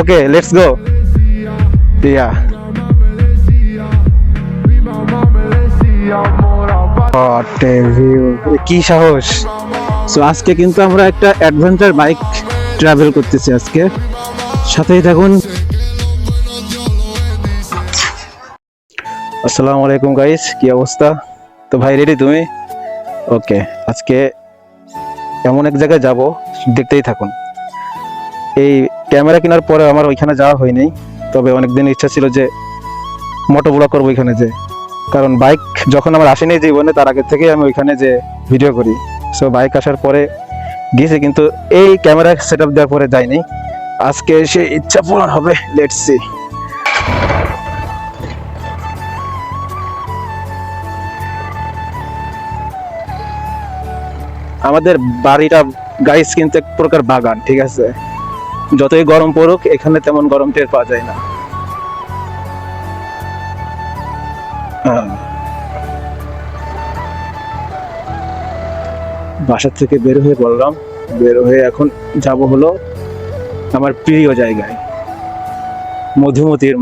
Okay let's go ইয়া কি সাহস? So আজকে কিন্তু আমরা একটা অ্যাডভেঞ্চার বাইক ট্রাভেল করতেছি আজকে। সাথেই থাকুন। আসসালামু আলাইকুম গাইস কি অবস্থা? তো ভাই রেডি তুমি? ওকে আজকে এমন এক জায়গায় যাব দেখতেই থাকুন। এই ক্যামেরা কেনার পরে আমার ওইখানে যাওয়া হয়নি। তবে অনেকদিন ইচ্ছা ছিল যে মোটো ব্লগ করব ওইখানে যে। কারণ বাইক যখন আমার আসেনি জীবনে, তার আগে থেকেই আমি ওইখানে যে ভিডিও করি। সো বাইক আসার পরে গিয়েছি কিন্তু এই ক্যামেরা সেট আপ দেওয়ার পরে যাইনি। আজকে এসে ইচ্ছা পূরণ হবে লেটস সি আমাদের বাড়িটা গাইস কিন্তু এক প্রকার বাগান, ঠিক আছে? যতই গরম পড়ুক, এখানে তেমন গরম টের পাওয়া যায় না। হ্যাঁ। বাসা থেকে বের হয়ে বললাম, বের হয়ে এখন যাব হলো আমার প্রিয় জায়গায়। মধুমতির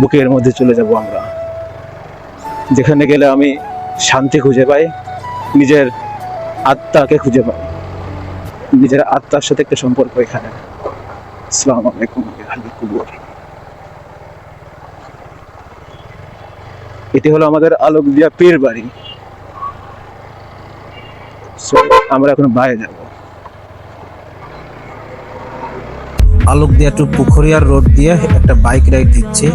বুকের মধ্যে চলে যাব আমরা। যেখানে গেলে আমি শান্তি খুঁজে পাই, নিজের আত্মাকে খুঁজে পাই। নিজের আত্মার সাথে একটা সম্পর্ক এখানে। আসসালামু আলাইকুম কুবুর। এটি হলো আমাদের আলোক দিয়া পীর বাড়ি। আমরা এখন বাইরে যাব। আলোক দিয়া টু পুখরিয়ার রোড দিয়ে একটা বাইক রাইড দিচ্ছে।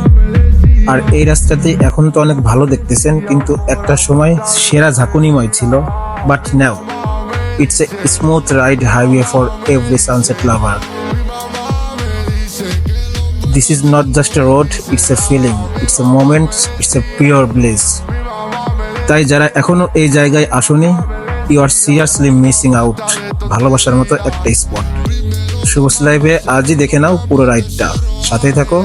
আর এই রাস্তাতে এখন তো অনেক ভালো দেখতেছেন, কিন্তু একটা সময় সেরা ঝাঁকুনিময় ছিল। But now it's a smooth ride highway for every sunset lover this is not just a road it's a feeling it's a moment it's a pure bliss তাই যারা এখনও এই জায়গায় আসনি you are seriously missing out ভালোবাসার মতো একটা spot শুভস লাইভে আজই দেখে নাও পুরো রাইডটা সাথেই থাকো।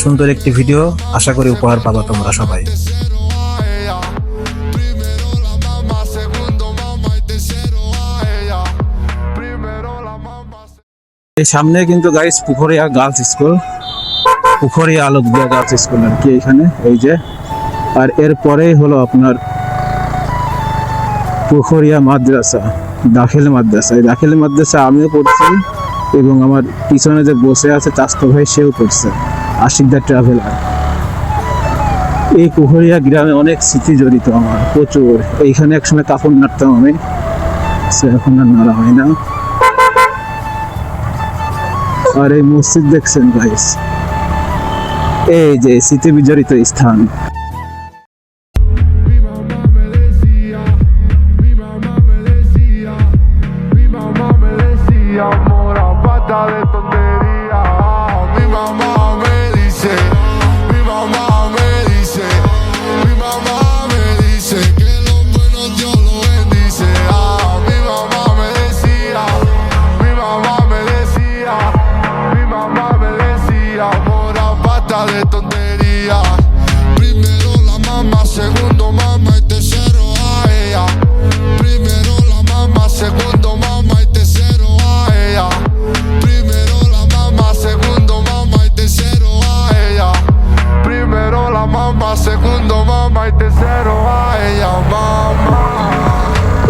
সুন্দর একটি ভিডিও আশা করি উপহার পাবা তোমরা সবাই। a সামনে কিন্তু guys Pukhuria girls school Pukhuria Alok girls school আর কি এখানে? এই যে। আর এর পরেই হলো আপনার পুখরিয়া মাদ্রাসা, দাখিল মাদ্রাসা। এই দাখিল মাদ্রাসা আমিও পড়ছি এবং আমার পিছনে যে বসে আছে চাস্তো ভাই, সেও পড়ছে আশিকদা ট্রাভেলার এই পুখরিয়া গ্রামে অনেক স্মৃতি জড়িত আমার, প্রচুর। এইখানে একসময় কাপড় নাড়তাম আমি, সে এখন আর নাড়া হয় না। আর এই মসজিদ দেখছেন গাইস এই যে স্মৃতি বিজড়িত স্থান।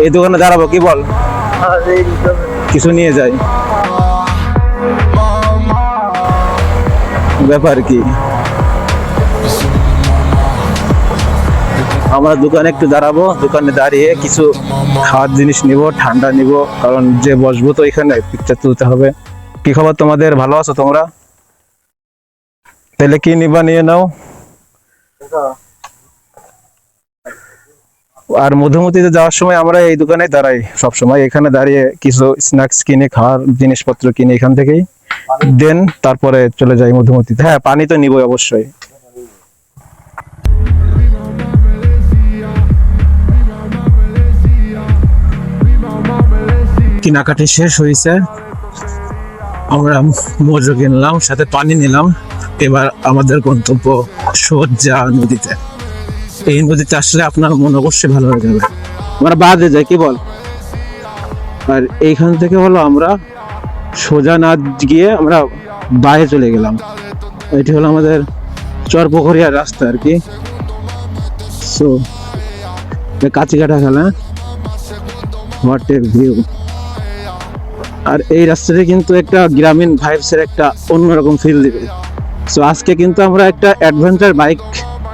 এই দোকানে দাঁড়াবো কি বল? কিছু নিয়ে যাই। ব্যাপার কি? আমরা দোকানে একটু দাঁড়াবো দোকানে দাঁড়িয়ে কিছু খাওয়ার জিনিস নিব ঠান্ডা নিব কারণ যে বসবো তো এখানে পিকচার তুলতে হবে। কি খবর তোমাদের? ভালো আছো তোমরা? তাহলে কি নিবা নিয়ে নাও। আর মধুমতিতে যাওয়ার সময় আমরা এই দোকানে দাঁড়াই সব সময় এখানে দাঁড়িয়ে কিছু স্ন্যাক্স কিনে, খাওয়ার জিনিসপত্র কিনে এখান থেকেই। দেন তারপরে চলে যাই মধুমতিতে। হ্যাঁ পানি তো নিবই অবশ্যই। কেনাকাটি শেষ হয়েছে। আমরা মজু কিনলাম, সাথে পানি নিলাম। এবার আমাদের গন্তব্য সোজা নদীতে। এই নদীতে আসলে আপনার মন অবশ্যই ভালো হয়ে যাবে। আমরা বাদে যাই, কি বল? আর এইখান থেকে হলো আমরা সোজা না গিয়ে আমরা বাইরে চলে গেলাম। এটি হলো আমাদের চরপোখরিয়ার রাস্তা আর কি। সো কাটা খেলা হোয়াট এ ভিউ আর এই রাস্তাটি কিন্তু একটা গ্রামীণ ভাইবসের একটা অন্যরকম ফিল দিবে। সো আজকে কিন্তু আমরা একটা অ্যাডভেঞ্চার বাইক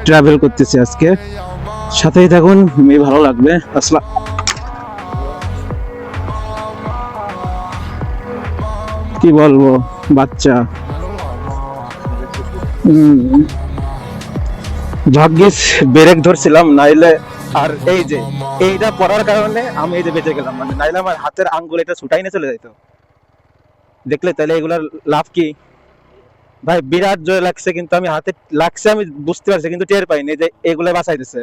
ট্রাভেল করতেছি আজকে। সাথেই থাকুন, মেয়ে ভালো লাগবে। আসলা কি বলব, বাচ্চা। ভাগ্যিস ব্রেক ধরছিলাম, নাইলে আর এই যে, এইটা পড়ার কারণে আমি এই যে বেঁচে গেলাম। মানে নাইলে আমার হাতের আঙ্গুল এটা ছুটাই না চলে যেত দেখলে তাহলে এগুলার লাভ কি? ভাই, বিরাট জয় লাগছে কিন্তু আমি হাতে, লাগছে আমি বুঝতে পারছি, কিন্তু টের পাইনি যে এগুলো বাঁচাইতেছে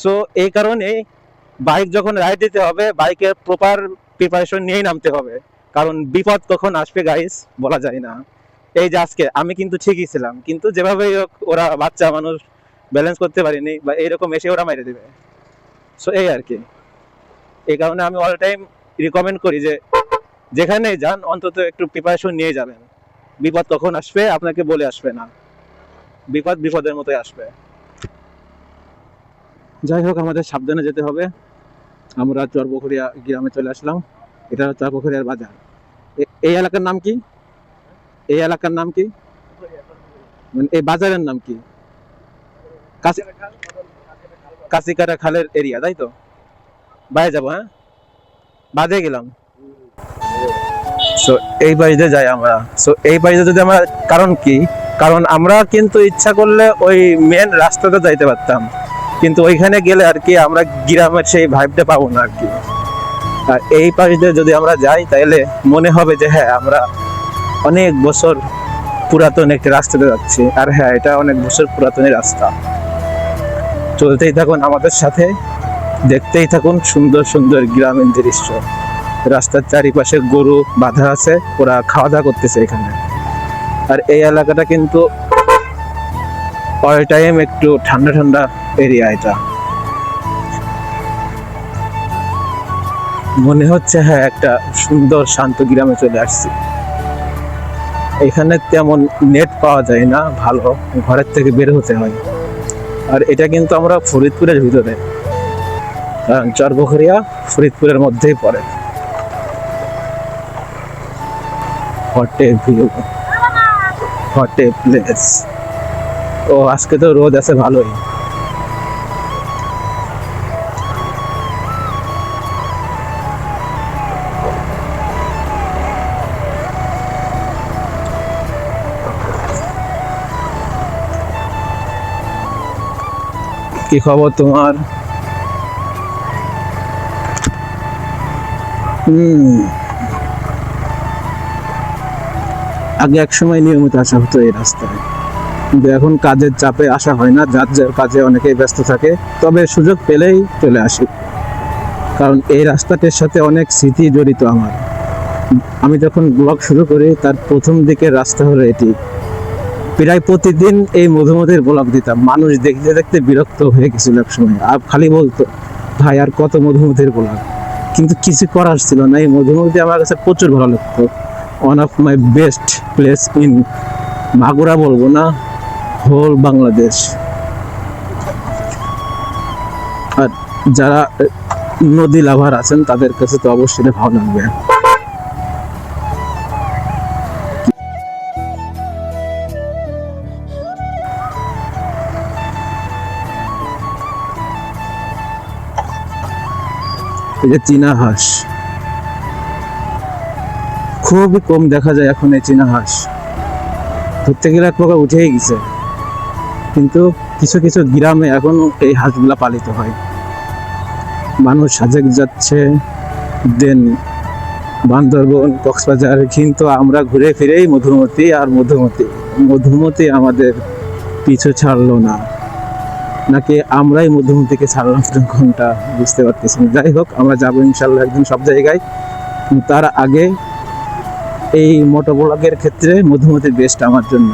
সো এই কারণে বাইক যখন রাইড দিতে হবে বাইকের প্রপার প্রিপারেশন নিয়েই নামতে হবে। কারণ বিপদ কখন আসবে গাইস বলা যায় না। এই যে আজকে, আমি কিন্তু ঠিকই ছিলাম, কিন্তু যেভাবে ওরা বাচ্চা মানুষ ব্যালেন্স করতে পারিনি বা এইরকম এসে ওরা মেরে দিবে। সো এই আর কি। এই কারণে আমি অল টাইম রিকমেন্ড করি যে যেখানে যান, অন্তত একটু প্রিপারেশন নিয়ে যাবেন। বিপদ কখন আসবে আপনাকে বলে আসবে না। বিপদ বিপদের মতোই আসবে। যাই হোক, আমাদের সাবধানে যেতে হবে। আমরা চরপোখরিয়া গ্রামে চলে আসলাম। এটা চরপোখরিয়ার বাজার। এই এলাকার নাম কি? এই এলাকার নাম কি? মানে এই বাজারের নাম কি? কাছি কাছিকাটা খালের এরিয়া, তাই তো? বাইরে যাব হ্যাঁ? বাজে গেলাম। সো এই বাড়িতে যাই আমরা। সো এই বাড়িতে যদি আমরা কারণ কি? কারণ আমরা কিন্তু ইচ্ছা করলে ওই মেন রাস্তাতে যাইতে পারতাম। কিন্তু ওইখানে গেলে আর কি আমরা গ্রামের সেই ভাইবটা পাবো না আর কি। আর এই পাশে যদি আমরা যাই তাহলে মনে হবে যে হ্যাঁ আমরা অনেক বছর পুরাতন একটি রাস্তাতে যাচ্ছি। আর হ্যাঁ এটা অনেক বছর পুরাতনই রাস্তা। চলতেই থাকুন আমাদের সাথে। দেখতেই থাকুন সুন্দর সুন্দর গ্রামীণ দৃশ্য। রাস্তার চারিপাশে গরু বাঁধা আছে, ওরা খাওয়া দাওয়া করতেছে এখানে। আর এই এলাকাটা কিন্তু অল টাইম একটু ঠান্ডা ঠান্ডা এরিয়া এটা। মনে হচ্ছে হ্যাঁ একটা সুন্দর শান্ত গ্রামে চলে আসছি। এখানে তেমন নেট পাওয়া যায় না, ভালো। ঘরের থেকে বের হতে হয়। আর এটা কিন্তু আমরা ফরিদপুরের ভিতরে। চরবখরিয়া ফরিদপুরের মধ্যেই পড়ে। What a view what a place ও, আজকে তো রোদ আছে ভালোই। কি খবর তোমার? হুম। আগে এক সময় নিয়মিত আসা হতো এই রাস্তায়। কিন্তু এখন কাজের চাপে আসা হয় না, যার যার কাজে অনেকেই ব্যস্ত থাকে, তবে সুযোগ পেলেই চলে আসি। কারণ এই রাস্তাটির সাথে অনেক স্মৃতি জড়িত আমার। আমি যখন ব্লগ শুরু করি, তার প্রথম দিকের রাস্তা হলো এটি। প্রায় প্রতিদিন এই মধুমতির ব্লগ দিতাম। মানুষ দেখতে দেখতে বিরক্ত হয়ে গেছিল এক সময়। আর খালি বলতো, ভাই, আর কত মধুমতির ব্লগ? কিন্তু কিছু করার ছিল না। এই মধুমতি আমার কাছে প্রচুর ভালো লাগতো। One of my best place in Magura বলব না হোল বাংলাদেশ আর যারা নদী লাভার আছেন, তাদের কাছে তো অবশ্যই ভালো লাগবে। এটা চীনা হাঁস। খুবই কম দেখা যায় এখন এই চীনা হাঁস। ধরতে গেলে এক প্রকার উঠেই গেছে। কিন্তু কিছু কিছু গ্রামে এখনও এই হাঁসগুলা পালিত হয়। মানুষ সাজেক যাচ্ছে, দেন বান্দরবন, কক্সবাজার, কিন্তু আমরা ঘুরে ফিরেই মধুমতি আর মধুমতি। মধুমতি আমাদের পিছু ছাড়লো না। নাকি আমরাই মধুমতিকে ছাড়লাম কোনটা বুঝতে পারতেছি যাই হোক, আমরা যাব ইনশাল্লাহ একদিন সব জায়গায়। তার আগে এই মোটো ব্লগের ক্ষেত্রে মধুমতি বেস্ট আমার জন্য।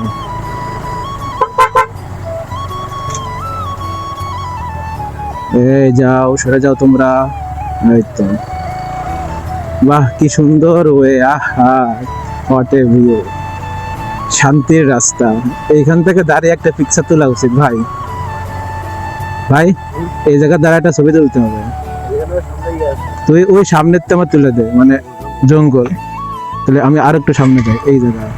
এই যাও, সরে যাও তোমরা। বাহ, কি সুন্দর ওয়ে, আহা ভিউ শান্তির রাস্তা। এইখান থেকে দাঁড়িয়ে একটা পিকচার তোলা উচিত, ভাই। ভাই, এই জায়গায় দাঁড়িয়ে একটা ছবি তুলতে হবে। তুই ওই সামনের তো আমার তুলে দে মানে জঙ্গল। তাহলে আমি আর একটু সামনে যাই, এই জায়গায়।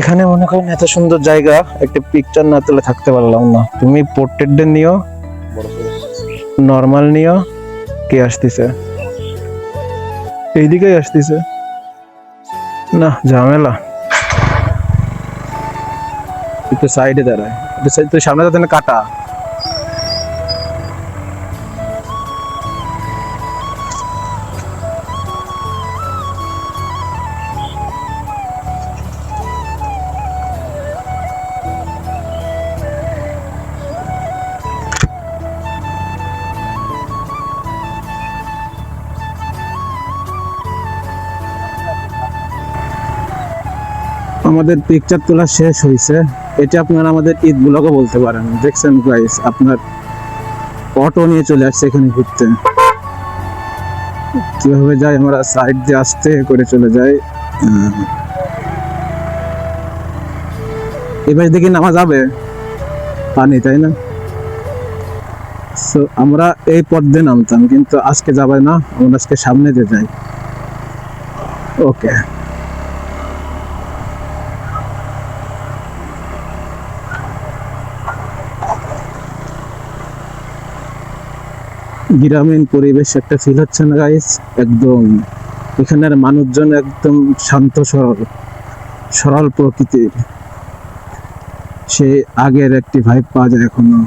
এখানে মনে করেন এত সুন্দর জায়গা, একটা পিকচার না তুলে থাকতে পারলাম না। তুমি পোর্ট্রেট নিও নর্মাল নিও, কে আসতেছে? এইদিকেই আসতেছে। না, ঝামেলা। একটু সাইডে দাঁড়ায়। একটু সামনে যাতে না, কাটা। আমাদের পিকচার তোলা শেষ হয়েছে এটা আপনারা আমাদের ঈদ ব্লগও বলতে পারেন। দেখছেন গাইস আপনার অটো নিয়ে চলে আসছে এখানে ঘুরতে। কীভাবে যাই আমরা সাইড দিয়ে আসতে করে চলে যাই। এবার দেখি নামা যাবে পানি তাই না? So, আমরা এই পথ দিয়ে নামতাম কিন্তু আজকে যাবে না আমরা আজকে সামনে দিয়ে যাই। ওকে গ্রামীণ পরিবেশ একটা ফিল হচ্ছে না গাইস একদম। এখানের মানুষজন একদম শান্ত, সরল। সরল প্রকৃতির। সে আগের একটি ভাইব পাওয়া যায় এখনও।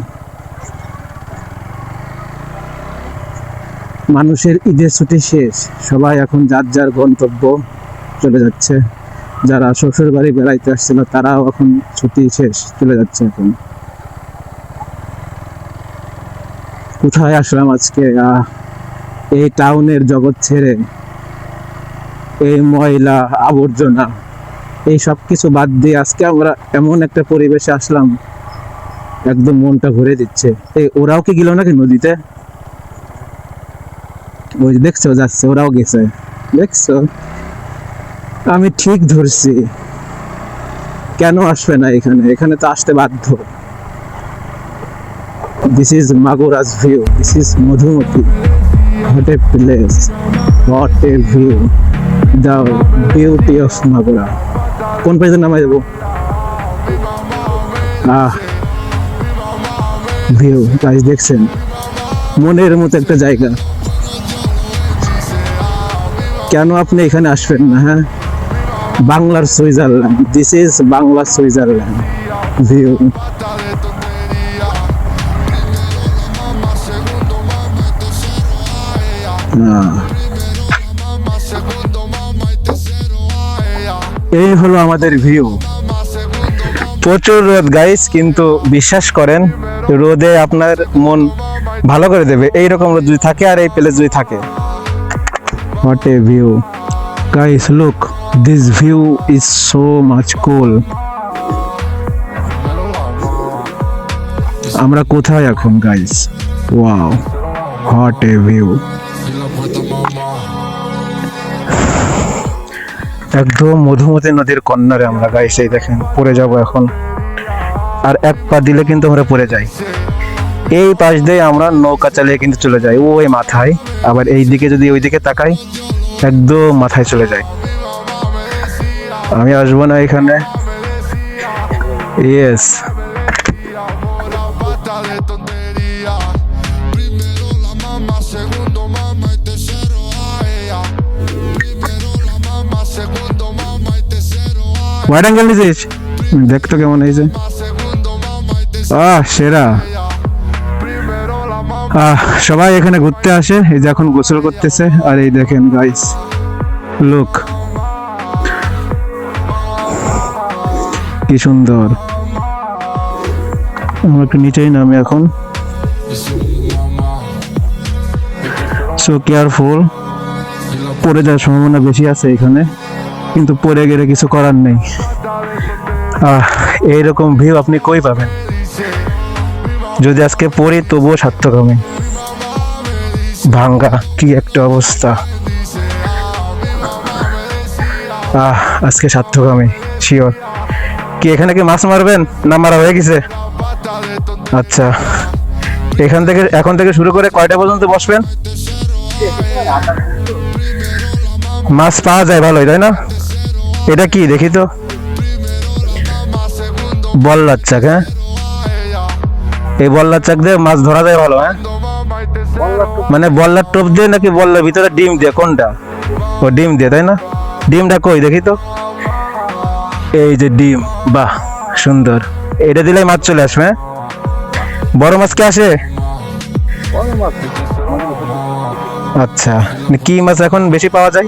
মানুষের ঈদের ছুটি শেষ। সবাই এখন যার যার গন্তব্য চলে যাচ্ছে। যারা শ্বশুর বাড়ি বেড়াইতে আসছিল, তারাও এখন ছুটি শেষ, চলে যাচ্ছে এখন। কোথায় আসলাম আজকে? এই টাউনের জগৎ ছেড়ে এই ময়লা আবর্জনা, এই সব কিছু বাদ দিয়ে আজকে আমরা এমন একটা পরিবেশে আসলাম। একদম মনটা ভরে দিচ্ছে। এই ওরাও কি গেল নাকি নদীতে? ওই দেখছ, যাচ্ছে, ওরাও গেছে। দেখছ? আমি ঠিক ধরছি। কেন আসবে না এখানে? এখানে তো আসতে বাধ্য। This is Magora's view. This is Madhumati. What a place. What a view. The beauty of Magora. কোন পেজে নামাই যাব আহ ভিউ গাইস দেখছেন মনের মতো একটা জায়গা কেন আপনি এখানে আসবেন না হ্যাঁ বাংলার সুইজারল্যান্ড দিস ইজ বাংলার সুইজারল্যান্ড ভিউ এই হলো আমাদের ভিউ প্রচুর রোদ গাইস কিন্তু বিশ্বাস করেন রোদে আপনার মন ভালো করে দেবে এইরকম রোদ যদি থাকে আর এই প্লেস যদি থাকে What a view. Guys, look. This view is so much cool. আমরা কোথায় এখন guys wow what a view একদম মধুমতি নদীর কন্যারে আমরা গাইস দেখেন, পড়ে যাব এখন। আর এক পা দিলে কিন্তু আমরা পড়ে যাই। এই পাশ দিয়ে আমরা নৌকা চালিয়ে কিন্তু চলে যাই, ওই মাথায়। আবার এই দিকে যদি ওই দিকে তাকাই, একদম মাথায় চলে যায় আমি আসব না এখানে। ইয়েস হোয়াইট অ্যাঙ্গেল নিছিস দেখতো কেমন হয়েছে। আহ সেরা. আহ সবাই এখানে ঘুরতে আসে এই যে এখন গোসল করতেছে আর এই দেখেন গাইস লুক কি সুন্দর। আমরা একটু নিচেই নামি এখন। সো কেয়ারফুল পড়ে যাওয়ার সম্ভাবনা বেশি আছে এখানে। কিন্তু পড়ে গেলে কিছু করার নেই। আহ, এইরকম ভিউ আপনি কই পাবেন? যদি আজকে পড়ি, তবুও সার্থক ভাঙ্গা, কি একটা অবস্থা। আহ, আজকে সার্থক আমি শিওর কি, এখানে কি মাছ মারবেন? না, মারা হয়ে গেছে? আচ্ছা। এখান থেকে, এখন থেকে শুরু করে কয়টা পর্যন্ত বসবেন? মাছ পাওয়া যায় ভালোই, তাই না? এটা কি, দেখি তো। বল্লার চাক হ্যাঁ? এই বল্লার চাক দিয়ে মাছ ধরা যায় ভালো হ্যাঁ? মানে বল্লার টোপ দিয়ে নাকি বল্লার ভিতরে ডিম দিয়ে, কোনটা? ও, ডিম দিয়ে, তাই না? ডিমটা কই, দেখি তো। এই যে ডিম, বাহ, সুন্দর। এটা দিলেই মাছ চলে আসবে হ্যাঁ? বড় মাছ কে আসে? আচ্ছা কি মাছ এখন বেশি পাওয়া যায়?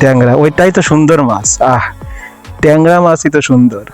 ট্যাংরা ওইটাই তো সুন্দর মাছ আহ ট্যাংরা মাছই তো সুন্দর।